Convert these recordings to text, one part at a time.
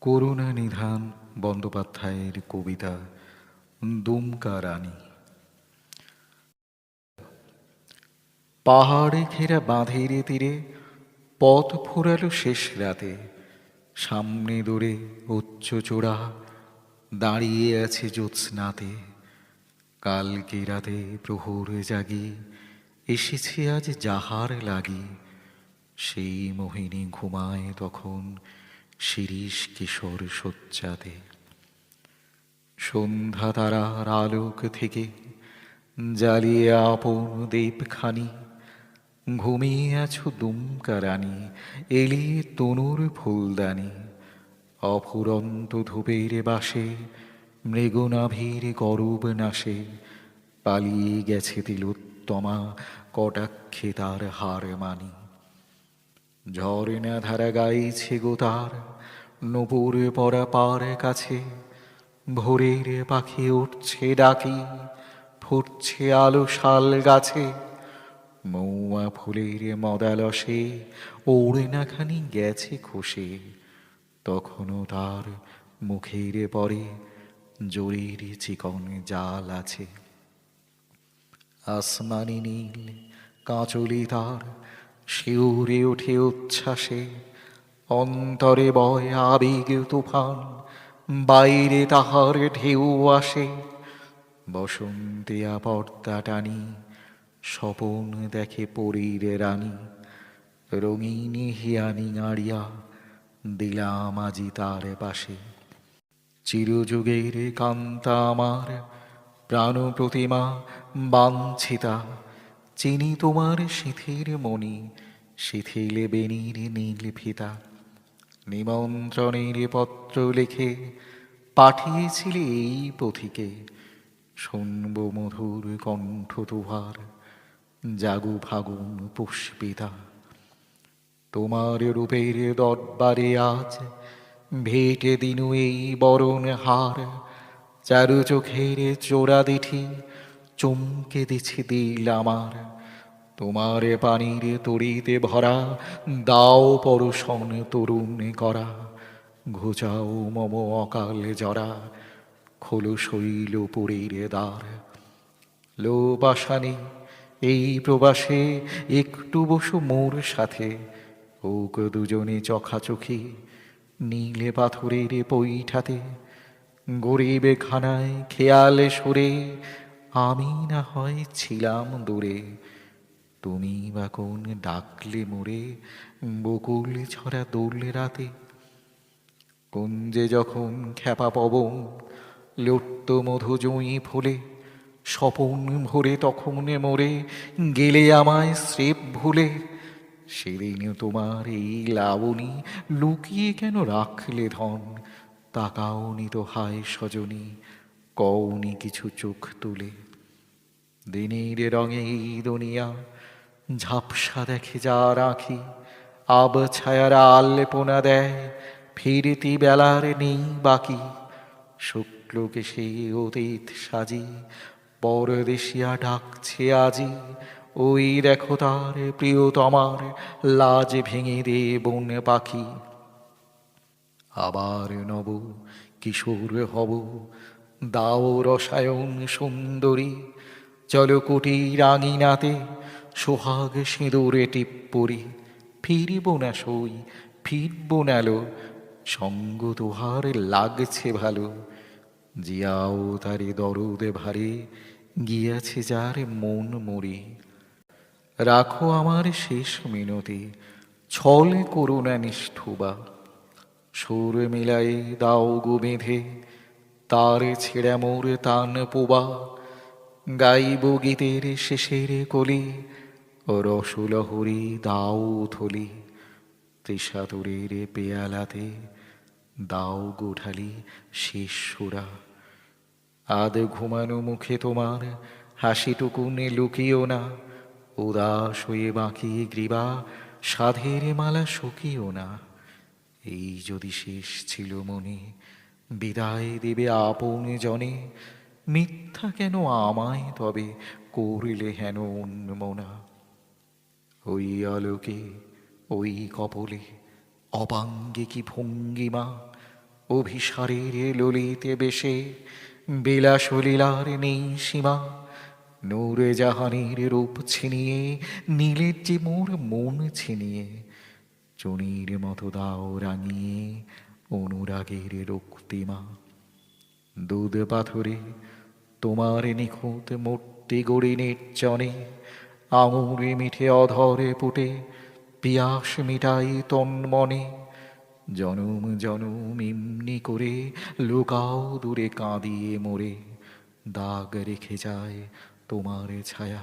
করুণা নিধান বন্দ্যোপাধ্যায়ের কবিতা দুমকা রানী। পাহাড়ে ঘেরা বাঁধের তীরে পথ ফুরালো শেষ রাতে। সামনে দূরে উচ্চ চূড়া দাঁড়িয়ে আছে জ্যোৎস্নাতে। কালকে রাতে প্রহর জাগি, এসেছি আজ যাহার লাগি। সেই মোহিনী ঘুমায় তখন শিরিষ কিশোর শয্যাতে। সন্ধ্যা তারার আলোক থেকে জ্বালিয়ে আপন দ্বীপখানি ঘুমিয়ে আছো দুমকা রানী এলিয়ে তনুর ফুলদানি। অফুরন্ত ধূপের বাসে মৃগনাভীর গরব নাশে, পালিয়ে গেছে তিলোত্তমা কটাক্ষে তার হার মানি। ঝর্ণা ধারা গাইছে গো তার। নপুর পরা পার কাছে ভোরের পাখি উঠছে ডাকি, ফুটছে আলো শাল গাছে। মৌয়া ফুলের মদালসে খানি গেছে খসে। তখনও তার মুখের পরে জোরের চিকন জাল আছে। আসমানি নীল, কাঁচলি তার শিউরে ওঠে উচ্ছ্বাসে। অন্তরে বয় আবেগ তুফান, বাইরে তাহার ঢেউ আসে। বসন্তে পর্দা টানি, স্বপন দেখে পরীর রানী। রঙিন হিয়ানি আড়িয়া দিলাম আজি তার পাশে। চিরযুগের কান্তা আমার, প্রাণ প্রতিমা বাঞ্ছিতা। চিনি তোমার শিথির মণি শিথিলে বেনির নীল ফিতা নিমন্ত্রণের পত্র লিখে পাঠিয়েছিলে এই পথিকে। শুনব মধুর কণ্ঠ তুহার জাগু ফাগুন পুষ্পিতা। তোমার রূপের দরবারে আজ ভেটে দিনু এই বরণ হার, চারু চোখের চোরা দিঠি চমকে দিছে দিল আমার। তোমার পানির তরিতে ভরা, দাও পরশন তরুণ করা। ঘুচাও মম অকাল জরা, খোলো শৈল পুরীর দ্বার। লো বাসানি এই প্রবাসে একটু বসু মোর সাথে। ওক দুজনে চখাচখি, নীলে পাথরের পৈঠাতে। গরিবে খানায় খেয়ালে সরে আমি না হয় ছিলাম দূরে। তুমি বা কোন ডাকলে মোরে বকুল ছড়া দৌড়লে রাতে। কুঞ্জে যখন খ্যাপা পবন লুট্ট মধু জুঁই ফুলে, স্বপন ভরে তখন মোরে গেলে আমায় স্রেপ ভুলে। সেদিন তোমার এই লাবণী লুকিয়ে কেন রাখলে ধন তাকাওনি তো হায় সজনী। কওনি কিছু চোখ তুলে। দিনের রঙে দুনিয়া, ঝাপসা দেখে যার আঁখি আব ছায়ার আল্পনা দেয়, ফিরতি বেলার নেই বাকি। শুক্লকে সেই অতীত সাজি, পরদেশিয়া ডাকছে আজি, ওই দেখো তার প্রিয়তমার লাজ ভেঙে দে বন পাখি। আবার নব কিশোর হব দাও রসায়ন সুন্দরী চলকুটি রাঙিনাতে সোহাগ সিঁদুরে টিপ্পরি, ফিরব না সই, ফিরব নালো সঙ্গ তোহার লাগছে ভালো, জিয়াও তারে দরদে ভারে, গিয়াছে যার মন মরি। রাখো আমার শেষ মিনতি, ছল করুণা নিষ্ঠুবা, সুর মিলাই দাও গো বেঁধে তার ছেড়া মোর তান পোবা। গাইব গীতের শেষের কলি রসুলহরি দাও থলি। তৃষাতুরের পেয়ালাতে দাও গোঠালি শেষ সুরা আদ ঘুমানো মুখে তোমার হাসিটুকুনে লুকিও না। উদাস হয়ে বাঁকিয়ে গ্রীবা, সাধের মালা শুকিও না। এই যদি শেষ ছিল মনে বিদায় দেবে আপন জনে। মিথ্যা কেন আমায় তবে করিলে হেন উন্মনা? ওই আলোকে, ওই কপলে, অপাঙ্গে কি ভঙ্গিমা? অভিসারের ললিতে বেশে বিলাস লীলার নেই সীমা। নূরে জাহানের রূপ ছিনিয়ে, নীলের যে মোর মন ছিনিয়ে, চনির মতো দাও রাঙিয়ে অনুরাগের রক্তিমা দুধ পাথরে তোমার নিখুঁত মূর্তি গড়ি নির্জনে আঙুরে মিঠে অধরে পুটে পিয়াস মিটাই তন্মনে জনম জনম এমনি করে লুকাও দূরে কাঁদিয়ে মোরে, দাগ রেখে যায় তোমার ছায়া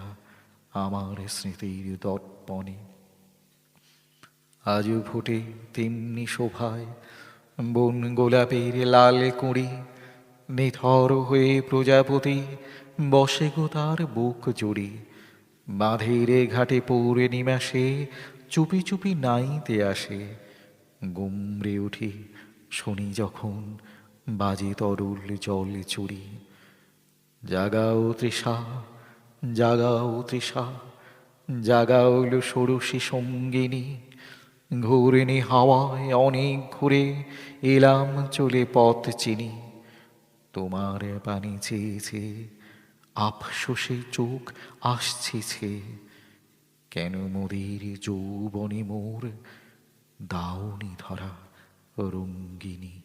আমার স্মৃতির দর্পণে। আজও ফোটে তেমনি শোভায় বন গোলাপের লাল কুঁড়ি, নিথর হয়ে প্রজাপতি, বসে গো তার বুক জুড়ি। বাঁধের ঘাটে পৌরে নিমাসে চুপি চুপি নাইতে আসে। গুমরে উঠি শুনি যখন বাজে তরুল জল চুরি জাগাও তৃষা জাগাও তৃষা জাগাওল ষোড়শী সঙ্গিনী ঘুরেনি হাওয়ায় অনেক ঘুরে এলাম চলে পথ চিনি। তোমার পানি চেয়েছে, আফসোসে চোখ আসছেছে। কেন মোদের যৌবনী মোর দাউনি ধরা রঙ্গিনী?